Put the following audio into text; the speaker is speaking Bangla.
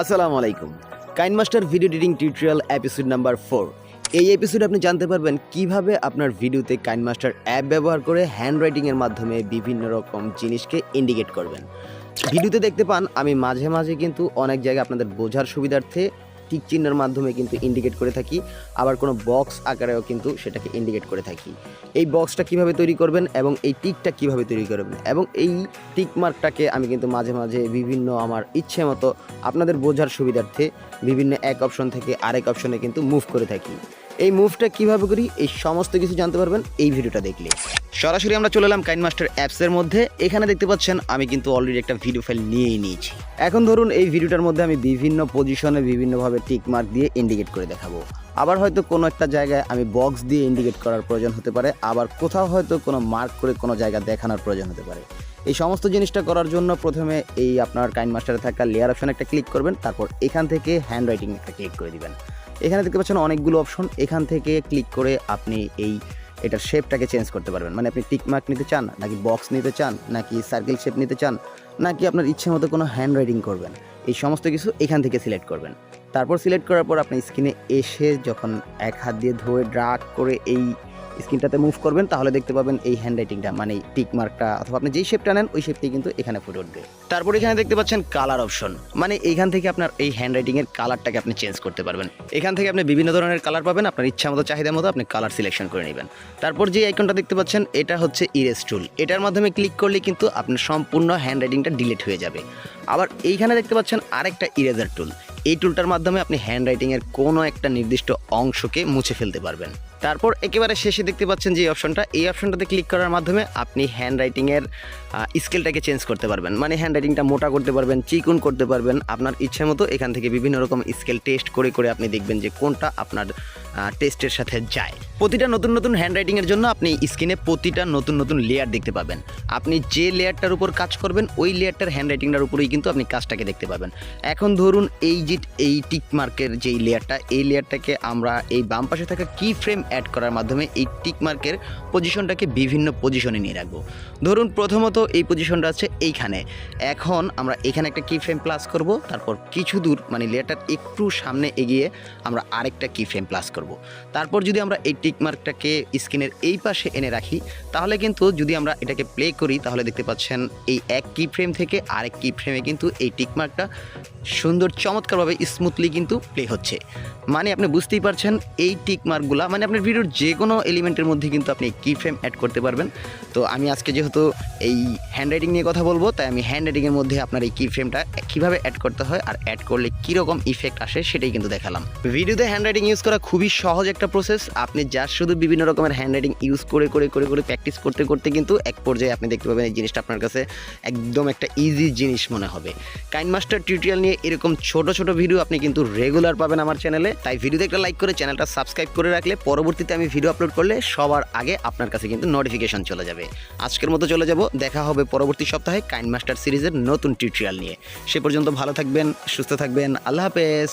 আসসালামু আলাইকুম। KineMaster video editing tutorial episode number four. এই এপিসোডে আপনি জানতে পারবেন কীভাবে আপনার ভিডিওতে কাইন মাস্টার অ্যাপ ব্যবহার করে হ্যান্ড রাইটিংয়ের মাধ্যমে বিভিন্ন রকম জিনিসকে ইন্ডিকেট করবেন। ভিডিওতে দেখতে পান, আমি মাঝে মাঝে কিন্তু অনেক জায়গায় আপনাদের বোঝার সুবিধার্থে টিক চিহ্নের মাধ্যমে কিন্তু ইন্ডিকেট করে থাকি, আবার কোনো বক্স আকারেও কিন্তু সেটাকে ইন্ডিকেট করে থাকি। এই বক্সটা কীভাবে তৈরি করবেন এবং এই টিকটা কীভাবে তৈরি করবেন? এবং এই টিক মার্কটাকে আমি কিন্তু মাঝে মাঝে বিভিন্ন আমার ইচ্ছে মতো আপনাদের বোঝার সুবিধার্থে বিভিন্ন এক অপশন থেকে আরেক অপশনে কিন্তু মুভ করে থাকি। এই মুভটা কীভাবে করি, এই সমস্ত কিছু জানতে পারবেন এই ভিডিওটা দেখলে। সরাসরি আমরা চলে এলাম কাইন মাস্টার অ্যাপসের মধ্যে। এখানে দেখতে পাচ্ছেন, আমি কিন্তু অলরেডি একটা ভিডিও ফাইল নিয়েই নিয়েছি। এখন ধরুন, এই ভিডিওটার মধ্যে আমি বিভিন্ন পজিশনে বিভিন্নভাবে টিক মার্ক দিয়ে ইন্ডিকেট করে দেখাবো। আবার হয়তো কোনো একটা জায়গায় আমি বক্স দিয়ে ইন্ডিকেট করার প্রয়োজন হতে পারে, আবার কোথাও হয়তো কোনো মার্ক করে কোনো জায়গা দেখানোর প্রয়োজন হতে পারে। এই সমস্ত জিনিসটা করার জন্য প্রথমে এই আপনার কাইন মাস্টারে থাকা লেয়ার অপশন একটা ক্লিক করবেন, তারপর এখান থেকে হ্যান্ড রাইটিং একটা ক্লিক করে দিবেন। এখানে দেখতে পাচ্ছেন অনেকগুলো অপশন এখান থেকে ক্লিক করে আপনি এই এটার শেপটাকে চেঞ্জ করতে পারবেন। মানে আপনি টিকমার্ক নিতে চান, নাকি বক্স নিতে চান, নাকি সার্কেল শেপ নিতে চান, নাকি আপনার ইচ্ছে মতো কোনো হ্যান্ড রাইটিং করবেন। এই সমস্ত কিছু এখান থেকে সিলেক্ট করবেন। তারপর সিলেক্ট করার পর আপনি স্ক্রিনে এসে যখন এক হাত দিয়ে ধরে ড্রাগ করে এই স্ক্রিনটাতে মুভ করবেন, তাহলে দেখতে পাবেন এই হ্যান্ড রাইটিংটা মানে টিক মার্কটা অথবা আপনি যেই শেপটা নেন, ওই শেপটি কিন্তু এখানে ফুটে উঠবে। তারপর এখানে দেখতে পাচ্ছেন কালার অপশন মানে এইখান থেকে আপনার এই হ্যান্ড রাইটিংয়ের কালারটাকে আপনি চেঞ্জ করতে পারবেন। এখান থেকে আপনি বিভিন্ন ধরনের কালার পাবেন, আপনার ইচ্ছা মতো, চাহিদা মতো আপনি কালার সিলেকশন করে নেবেন। তারপর যে আইকনটা দেখতে পাচ্ছেন, এটা হচ্ছে ইরেজ টুল এটার মাধ্যমে ক্লিক করলে কিন্তু আপনার সম্পূর্ণ হ্যান্ড রাইটিংটা ডিলিট হয়ে যাবে। আবার এইখানে দেখতে পাচ্ছেন আরেকটা ইরেজার টুল এই টুলটার মাধ্যমে আপনি হ্যান্ড রাইটিংয়ের কোনো একটা নির্দিষ্ট অংশকে মুছে ফেলতে পারবেন। তারপর একেবারে শেষে দেখতে পাচ্ছেন যে অপশনটা এই অপশনটাতে ক্লিক করার মাধ্যমে আপনি হ্যান্ড রাইটিংয়ের স্কেলটাকে চেঞ্জ করতে পারবেন। মানে হ্যান্ড রাইটিংটা মোটা করতে পারবেন, চিকুন করতে পারবেন। আপনার ইচ্ছে মতো এখান থেকে বিভিন্ন রকম স্কেল টেস্ট করে করে আপনি দেখবেন যে কোনটা আপনার টেস্টের সাথে যায়। প্রতিটা নতুন নতুন হ্যান্ড রাইটিংয়ের জন্য আপনি স্ক্রিনে প্রতিটা নতুন নতুন লেয়ার দেখতে পাবেন। আপনি যে লেয়ারটার উপর কাজ করবেন, ওই লেয়ারটার হ্যান্ড রাইটিংটার উপরেই কিন্তু আপনি কাজটাকে দেখতে পাবেন। এখন ধরুন এই যে, এই টিক মার্কের যেই লেয়ারটা এই লেয়ারটাকে আমরা এই বাম পাশে থাকা কি ফ্রেম অ্যাড করার মাধ্যমে এই টিক মার্কের পজিশনটাকে বিভিন্ন পজিশনে নিয়ে রাখব। ধরুন প্রথমত এই পজিশনটা আছে এইখানে। এখন আমরা এখানে একটা কি ফ্রেম প্লাস করব, তারপর কিছু দূর মানে লেয়ারটার একটু সামনে এগিয়ে আমরা আরেকটা কি ফ্রেম প্লাস করব। তারপর যদি আমরা এই টিক মার্কটাকে স্ক্রিনের এই পাশে এনে রাখি, তাহলে কিন্তু যদি আমরা এটাকে প্লে করি, তাহলে দেখতে পাচ্ছেন এই এক কি ফ্রেম থেকে আরেক কি ফ্রেমে কিন্তু এই টিক মার্কটা সুন্দর, চমৎকারভাবে স্মুথলি কিন্তু প্লে হচ্ছে। মানে আপনি বুঝতেই পারছেন, এই টিক মার্কগুলো মানে আপনার ভিডিওর যে কোনো এলিমেন্টের মধ্যে কিন্তু আপনি কি ফ্রেম অ্যাড করতে পারবেন। তো আমি আজকে যেহেতু এই হ্যান্ড রাইটিং নিয়ে কথা বলব, তাই আমি হ্যান্ড রাইটিংয়ের মধ্যে আপনার এই কি ফ্রেমটা কীভাবে অ্যাড করতে হয় আর অ্যাড করলে কীরকম ইফেক্ট আসে সেটাই কিন্তু দেখালাম। ভিডিওতে হ্যান্ড রাইটিং ইউজ করা খুবই সহজ একটা প্রসেস আপনি যা শুধু বিভিন্ন রকমের হ্যান্ড রাইটিং ইউজ করে করে করে করে প্র্যাকটিস করতে করতে কিন্তু এক পর্যায়ে আপনি দেখতে পাবেন এই জিনিসটা আপনার কাছে একদম একটা ইজি জিনিস মনে হবে। কাইন মাস্টার টিউটোরিয়াল নিয়ে এরকম ছোট ছোট ভিডিও আপনি কিন্তু রেগুলার পাবেন আমার চ্যানেলে তাই ভিডিওতে একটা লাইক করে চ্যানেলটা সাবস্ক্রাইব করে রাখলে পরবর্তীতে আমি ভিডিও আপলোড করলে সবার আগে আপনার কাছে কিন্তু নোটিফিকেশন চলে যাবে। আজকের মতো চলে যাব। দেখা হবে পরবর্তী সপ্তাহে কাইন মাস্টার সিরিজের নতুন টিউটোরিয়াল নিয়ে। সে পর্যন্ত ভালো থাকবেন, সুস্থ থাকবেন। আল্লাহ হাফেজ।